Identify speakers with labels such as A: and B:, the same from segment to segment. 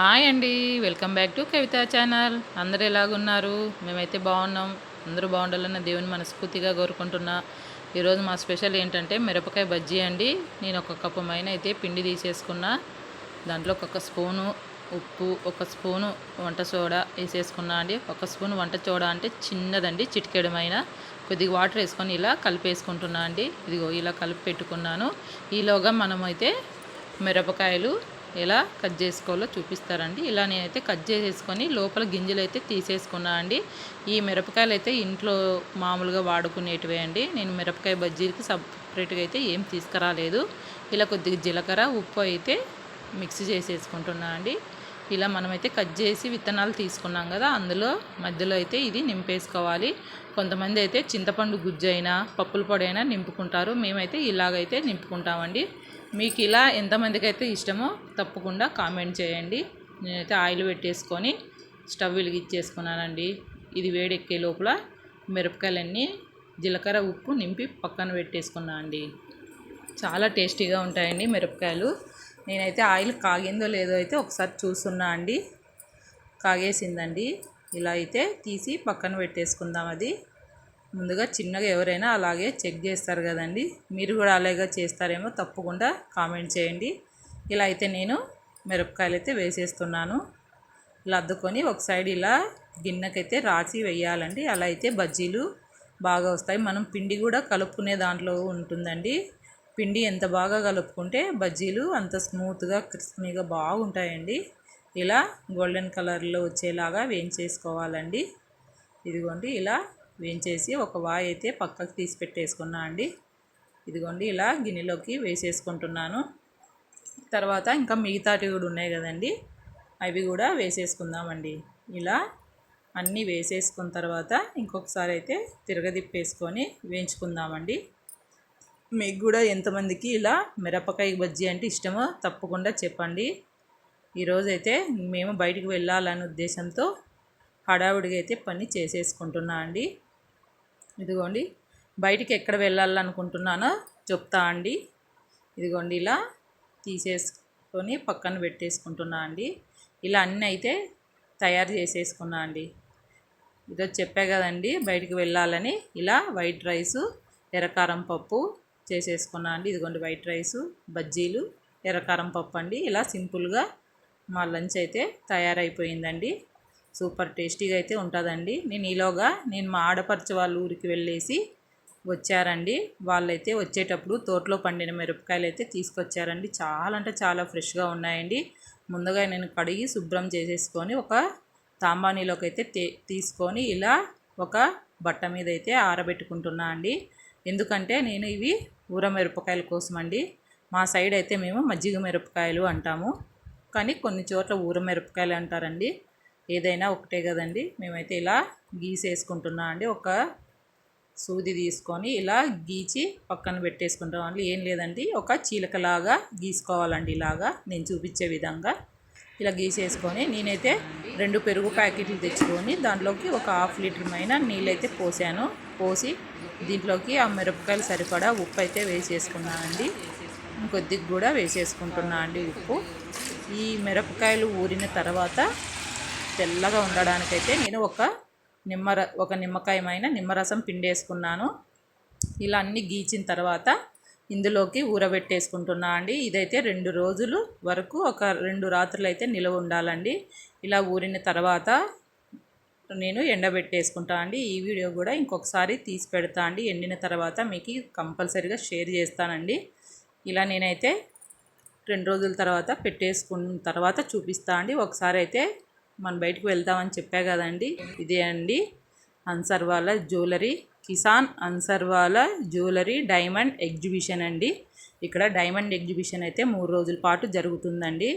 A: Hi అండి welcome back to Kavitha channel. అందరు ఎలాగున్నారు? మేమైతే బాగున్నాం. అందరూ బాగుండాలన్న దేవుని మనస్ఫూర్తిగా కోరుకుంటున్నా. ఈరోజు మా స్పెషల్ ఏంటంటే మిరపకాయ బజ్జీ అండి. నేను ఒక కప్పు మైన అయితే పిండి తీసేసుకున్నా. దాంట్లో ఒక స్పూను ఉప్పు ఒక స్పూను వంట సోడా వేసేసుకున్నా అండి. ఒక స్పూన్ వంట సోడా అంటే చిన్నదండి చిటికెడమైన కొద్దిగా వాటర్ వేసుకొని ఇలా కలిపేసుకుంటున్నా అండి. ఇదిగో ఇలా కలిపి పెట్టుకున్నాను. ఈలోగా మనమైతే మిరపకాయలు ఎలా కట్ చేసుకోవాలో చూపిస్తారండి. ఇలా నేనైతే కట్ చేసేసుకొని లోపల గింజలు అయితే తీసేసుకున్నా అండి. ఈ మిరపకాయలు అయితే ఇంట్లో మామూలుగా వాడుకునేటివే అండి. నేను మిరపకాయ బజ్జీకి సపరేట్గా అయితే ఏం తీసుకురాలేదు. ఇలా కొద్దిగా జీలకర్ర ఉప్పు అయితే మిక్స్ చేసేసుకుంటున్నా అండి. ఇలా మనమైతే కట్ చేసి విత్తనాలు తీసుకున్నాం కదా అందులో మధ్యలో అయితే ఇది నింపేసుకోవాలి. కొంతమంది అయితే చింతపండు గుజ్జు అయినా పప్పుల పొడి అయినా నింపుకుంటారు. మేమైతే ఇలాగైతే నింపుకుంటామండి. మీకు ఇలా ఎంతమందికి అయితే ఇష్టమో తప్పకుండా కామెంట్ చేయండి. నేనైతే ఆయిల్ పెట్టేసుకొని స్టవ్ వెలిగించేసుకున్నానండి. ఇది వేడెక్కే లోపల మిరపకాయలన్నీ జీలకర్ర ఉప్పు నింపి పక్కన పెట్టేసుకున్నా అండి చాలా టేస్టీగా ఉంటాయండి మిరపకాయలు. నేనైతే ఆయిల్ కాగిందో లేదో అయితే ఒకసారి చూస్తున్నా అండి. కాగేసిందండి. ఇలా అయితే తీసి పక్కన పెట్టేసుకుందాం అది. ముందుగా చిన్నగా ఎవరైనా అలాగే చెక్ చేస్తారు కదండి. మీరు కూడా అలాగే చేస్తారేమో తప్పకుండా కామెంట్ చేయండి. ఇలా అయితే నేను మిరపకాయలు అయితే వేసేస్తున్నాను. ఇలా అద్దుకొని ఒక సైడ్ ఇలా గిన్నెకైతే రాసి వేయాలండి. అలా అయితే బజ్జీలు బాగా వస్తాయి. మనం పిండి కూడా కలుపుకునే దాంట్లో ఉంటుందండి. పిండి ఎంత బాగా కలుపుకుంటే బజ్జీలు అంత స్మూత్గా క్రిస్పీగా బాగుంటాయండి. ఇలా గోల్డెన్ కలర్లో వచ్చేలాగా వేయించేసుకోవాలండి. ఇదిగోండి ఇలా వేయించేసి ఒక వాయి అయితే పక్కకు తీసి పెట్టేసుకున్నా అండి. ఇదిగోండి ఇలా గిన్నెలోకి వేసేసుకుంటున్నాను. తర్వాత ఇంకా మిగతాటి కూడా ఉన్నాయి కదండి. అవి కూడా వేసేసుకుందామండి. ఇలా అన్నీ వేసేసుకున్న తర్వాత ఇంకొకసారి అయితే తిరగదిప్పేసుకొని వేయించుకుందామండి. మీకు కూడా ఎంతమందికి ఇలా మిరపకాయ బజ్జీ అంటే ఇష్టమో తప్పకుండా చెప్పండి. ఈరోజైతే మేము బయటికి వెళ్ళాలనే ఉద్దేశంతో హడావుడిగా అయితే పని చేసేసుకుంటున్నా అండి. ఇదిగోండి బయటికి ఎక్కడ వెళ్ళాలనుకుంటున్నానో చెప్తా అండి. ఇదిగోండి ఇలా తీసేసుకొని పక్కన పెట్టేసుకుంటున్నా అండి. ఇలా అన్నీ అయితే తయారు చేసేసుకున్నా అండి. ఈరోజు చెప్పా కదండి బయటికి వెళ్ళాలని. ఇలా వైట్ రైసు ఎర్రకారం పప్పు చేసేసుకున్నా అండి. ఇదిగోండి వైట్ రైసు బజ్జీలు ఎర్రకారం పప్పు అండి. ఇలా సింపుల్గా మా లంచ్ అయితే తయారైపోయిందండి. సూపర్ టేస్టీగా అయితే ఉంటుందండి. నేను ఈలోగా నేను మా ఆడపరచ వాళ్ళ ఊరికి వెళ్ళేసి వచ్చారండి. వాళ్ళైతే వచ్చేటప్పుడు తోటలో పండిన మిరపకాయలు అయితే తీసుకొచ్చారండి. చాలా అంటే చాలా ఫ్రెష్గా ఉన్నాయండి. ముందుగా నేను కడిగి శుభ్రం చేసేసుకొని ఒక తాంబానీలోకి అయితే తీసుకొని ఇలా ఒక బట్ట మీద అయితే ఆరబెట్టుకుంటున్నా అండి. ఎందుకంటే నేను ఇవి ఊర మిరపకాయల కోసం అండి. మా సైడ్ అయితే మేము మజ్జిగ మిరపకాయలు అంటాము. కానీ కొన్ని చోట్ల ఊర మిరపకాయలు అంటారండి. ఏదైనా ఒకటే కదండి. మేమైతే ఇలా గీసేసుకుంటున్నాం అండి. ఒక సూది తీసుకొని ఇలా గీచి పక్కన పెట్టేసుకుంటాం అండి. ఏం లేదండి. ఒక చీలకలాగా గీసుకోవాలండి ఇలాగా. నేను చూపించే విధంగా. ఇలా గీసేసుకొని నేనైతే రెండు పెరుగు ప్యాకెట్లు తెచ్చుకొని దాంట్లోకి ఒక హాఫ్ లీటర్ పైన నీళ్ళైతే పోసాను. పోసి దీంట్లోకి ఆ మిరపకాయలు సరిపడా ఉప్పు అయితే వేసేసుకున్నానండి ఇంకొద్దిగా కూడా వేసేసుకుంటున్నా అండి ఉప్పు. ఈ మిరపకాయలు ఊరిన తర్వాత తెల్లగా ఉండడానికైతే నేను ఒక నిమ్మర ఒక నిమ్మకాయమైన నిమ్మరసం పిండేసుకున్నాను. ఇలా అన్నీ గీచిన తర్వాత ఇందులోకి ఊరబెట్టేసుకుంటున్నా అండి. ఇదైతే రెండు రోజులు వరకు ఒక రెండు రాత్రులు అయితే నిలవ ఉండాలండి. ఇలా ఊరిన తర్వాత నేను ఎండబెట్టేసుకుంటా అండి. ఈ వీడియో కూడా ఇంకొకసారి తీసి పెడతా అండి. ఎండిన తర్వాత మీకు కంపల్సరీగా షేర్ చేస్తానండి. ఇలా నేనైతే రెండు రోజుల తర్వాత పెట్టేసుకున్న తర్వాత చూపిస్తా అండి. ఒకసారి అయితే మనం బయటకు వెళ్తామని చెప్పా కదండి. ఇదే అండి. Ansarwala jewellery Kisan Ansarwala jewellery diamond exhibition అండి. ఇక్కడ డైమండ్ ఎగ్జిబిషన్ అయితే మూడు రోజుల పాటు జరుగుతుందండి.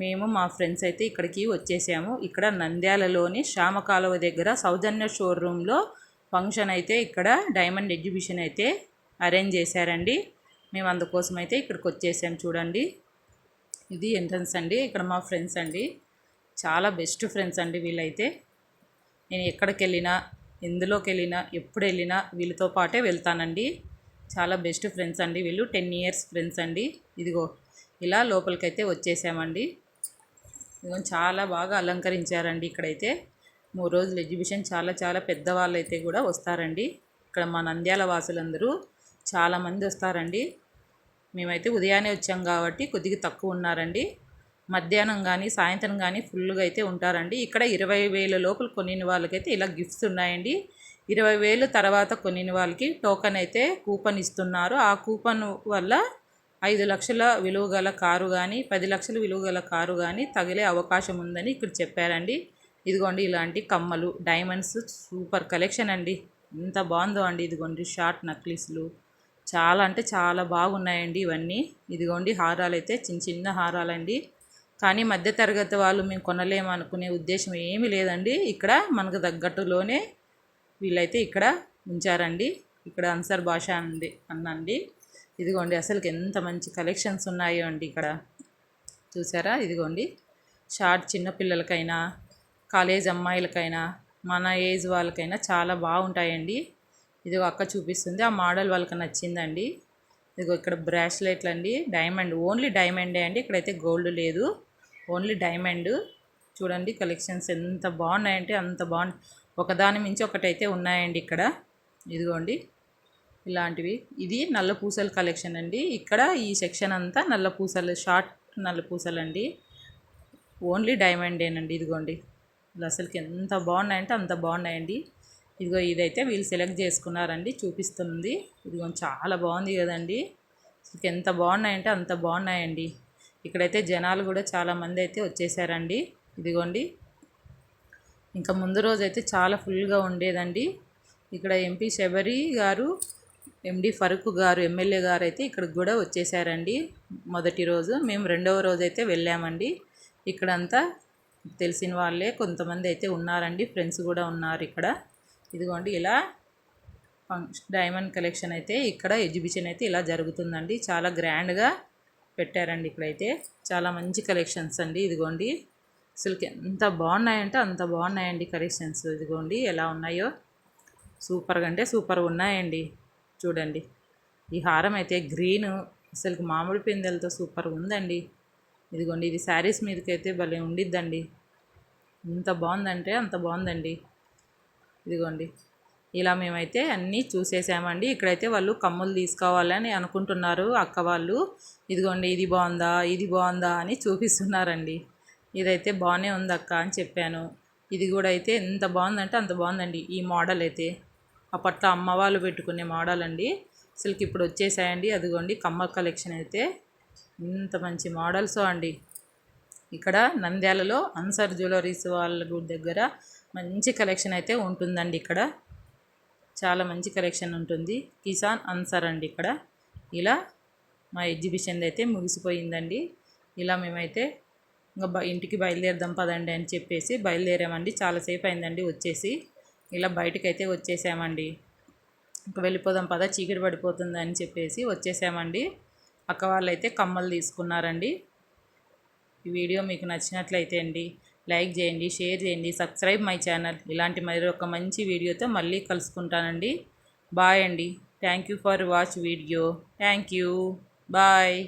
A: మేము మా ఫ్రెండ్స్ అయితే ఇక్కడికి వచ్చేసాము. ఇక్కడ నంద్యాలలోని శ్యామకాలువ దగ్గర సౌజన్య షోరూంలో ఫంక్షన్ అయితే ఇక్కడ డైమండ్ ఎగ్జిబిషన్ అయితే అరేంజ్ చేశారండి. మేము అందుకోసం అయితే ఇక్కడికి వచ్చేసాము చూడండి. ఇది ఎంట్రన్స్ అండి. ఇక్కడ మా ఫ్రెండ్స్ అండి. చాలా బెస్ట్ ఫ్రెండ్స్ అండి వీళ్ళైతే. నేను ఎక్కడికి వెళ్ళినా ఎందులోకి వెళ్ళినా ఎప్పుడు వెళ్ళినా వీళ్ళతో పాటే వెళ్తానండి. చాలా బెస్ట్ ఫ్రెండ్స్ అండి వీళ్ళు. టెన్ ఇయర్స్ ఫ్రెండ్స్ అండి. ఇదిగో ఇలా లోపలికైతే వచ్చేసామండి. ఇదిగో చాలా బాగా అలంకరించారండి ఇక్కడైతే. మూడు రోజులు ఎగ్జిబిషన్ చాలా చాలా పెద్దవాళ్ళు అయితే కూడా వస్తారండి. ఇక్కడ మా నంద్యాల వాసులందరూ చాలామంది వస్తారండి. మేమైతే ఉదయాన్నే వచ్చాం కాబట్టి కొద్దిగా తక్కువ ఉన్నారండి. మధ్యాహ్నం కానీ సాయంత్రం కానీ ఫుల్గా అయితే ఉంటారండి. ఇక్కడ ఇరవై వేల లోపల కొనిన వాళ్ళకైతే ఇలా గిఫ్ట్స్ ఉన్నాయండి. ఇరవై వేలు తర్వాత కొనిన వాళ్ళకి టోకెన్ అయితే కూపన్ ఇస్తున్నారు. ఆ కూపన్ వల్ల ఐదు లక్షల విలువ గల కారు కానీ పది లక్షల విలువ గల కారు కానీ తగిలే అవకాశం ఉందని ఇక్కడ చెప్పారండి. ఇదిగోండి ఇలాంటి కమ్మలు డైమండ్స్ సూపర్ కలెక్షన్ అండి. ఎంత బాగుందో అండి ఇదిగోండి షార్ట్ నక్లీస్లు. చాలా అంటే చాలా బాగున్నాయండి ఇవన్నీ. ఇదిగోండి హారాలు అయితే చిన్న చిన్న హారాలండి. కానీ మధ్యతరగతి వాళ్ళు మేము కొనలేమనుకునే ఉద్దేశం ఏమీ లేదండి. ఇక్కడ మనకు తగ్గట్టులోనే వీళ్ళైతే ఇక్కడ ఉంచారండి. ఇక్కడ అన్సర్ భాష అంది అన్నండి. ఇదిగోండి అసలుకి ఎంత మంచి కలెక్షన్స్ ఉన్నాయో అండి ఇక్కడ. చూసారా? ఇదిగోండి. షార్ట్ చిన్నపిల్లలకైనా కాలేజ్ అమ్మాయిలకైనా మన ఏజ్ వాళ్ళకైనా చాలా బాగుంటాయండి. ఇదిగో అక్క చూపిస్తుంది. ఆ మోడల్ వాళ్ళకి నచ్చిందండి. ఇదిగో ఇక్కడ బ్రాస్లెట్లు అండి డైమండ్ ఓన్లీ డైమండే అండి. ఇక్కడైతే గోల్డ్ లేదు. Only diamond. చూడండి కలెక్షన్స్ ఎంత బాగున్నాయంటే అంత బాగుంది. ఒకదాని మించి ఒకటైతే ఉన్నాయండి ఇక్కడ. ఇదిగోండి. ఇలాంటివి. ఇది నల్ల పూసల కలెక్షన్ అండి. ఇక్కడ ఈ సెక్షన్ అంతా నల్ల పూసలు షార్ట్ నల్ల పూసలు అండి ఓన్లీ డైమండేనండి. ఇదిగోండి. ఇలా అసలుకి ఎంత బాగున్నాయంటే అంత బాగున్నాయండి. ఇదిగో ఇదైతే వీళ్ళు సెలెక్ట్ చేసుకున్నారండి. చూపిస్తుంది. ఇదిగో చాలా బాగుంది కదండి. అసలు ఎంత బాగున్నాయంటే అంత బాగున్నాయండి. ఇక్కడైతే జనాలు కూడా చాలామంది అయితే వచ్చేసారండి. ఇదిగోండి. ఇంకా ముందు రోజు అయితే చాలా ఫుల్గా ఉండేదండి. ఇక్కడ ఎంపీ శబరి గారు ఎండి ఫరూక్ గారు ఎమ్మెల్యే గారు అయితే ఇక్కడికి కూడా వచ్చేసారండి. మొదటి రోజు మేము రెండవ రోజు అయితే వెళ్ళామండి. ఇక్కడంతా తెలిసిన వాళ్ళే కొంతమంది అయితే ఉన్నారండి. ఫ్రెండ్స్ కూడా ఉన్నారు ఇక్కడ. ఇదిగోండి ఇలా డైమండ్ కలెక్షన్ అయితే ఇక్కడ ఎగ్జిబిషన్ అయితే ఇలా జరుగుతుందండి. చాలా గ్రాండ్గా పెట్టారండి ఇప్పుడైతే. చాలా మంచి కలెక్షన్స్ అండి ఇదిగోండి. అసలు ఎంత బాగున్నాయంటే అంత బాగున్నాయండి కలెక్షన్స్ ఇదిగోండి. ఎలా ఉన్నాయో సూపర్గా అంటే సూపర్గా ఉన్నాయండి. చూడండి. ఈ హారం అయితే గ్రీన్ అసలుకి మామిడి పిందెలతో సూపర్గా ఉందండి. ఇదిగోండి ఇది శారీస్ మీదకైతే భలే ఉండిద్దండి. ఎంత బాగుందంటే అంత బాగుందండి. ఇదిగోండి. ఇలా మేమైతే అన్నీ చూసేసామండి. ఇక్కడైతే వాళ్ళు కమ్ములు తీసుకోవాలని అనుకుంటున్నారు అక్క వాళ్ళు. ఇదిగోండి ఇది బాగుందా ఇది బాగుందా అని చూపిస్తున్నారండి. ఇదైతే బాగానే ఉంది అక్క అని చెప్పాను. ఇది కూడా అయితే ఎంత బాగుందంటే అంత బాగుందండి ఈ మోడల్ అయితే. అప్పట్లో అమ్మ వాళ్ళు పెట్టుకునే మోడల్ అండి. అసలుకి ఇప్పుడు వచ్చేసాయండి. అదిగోండి కమ్మ కలెక్షన్ అయితే. ఇంత మంచి మోడల్స్ అండి. ఇక్కడ నంద్యాలలో అన్సర్ జ్యువెలరీస్ వాళ్ళ దగ్గర మంచి కలెక్షన్ అయితే ఉంటుందండి ఇక్కడ. చాలా మంచి కలెక్షన్ ఉంటుంది. కిసాన్ అన్సర్ అండి ఇక్కడ. ఇలా మా ఎగ్జిబిషన్ అయితే ముగిసిపోయిందండి. ఇలా మేమైతే ఇంకా ఇంటికి బయలుదేరదాం పదండి అని చెప్పేసి బయలుదేరామండి. చాలాసేపు అయిందండి వచ్చేసి. ఇలా బయటకైతే వచ్చేసామండి. ఇంకా వెళ్ళిపోదాం పద చీకటి పడిపోతుంది అని చెప్పేసి వచ్చేసామండి. అక్క వాళ్ళు అయితే కమ్మలు తీసుకున్నారండి. ఈ వీడియో మీకు నచ్చినట్లయితే అండి లైక్ చేయండి షేర్ చేయండి సబ్స్క్రైబ్ మై ఛానల్. ఇలాంటి మరి ఒక మంచి వీడియోతో మళ్ళీ కలుసుకుంటానండి. బాయ్ అండి. Thank you for watch video. Thank you. Bye.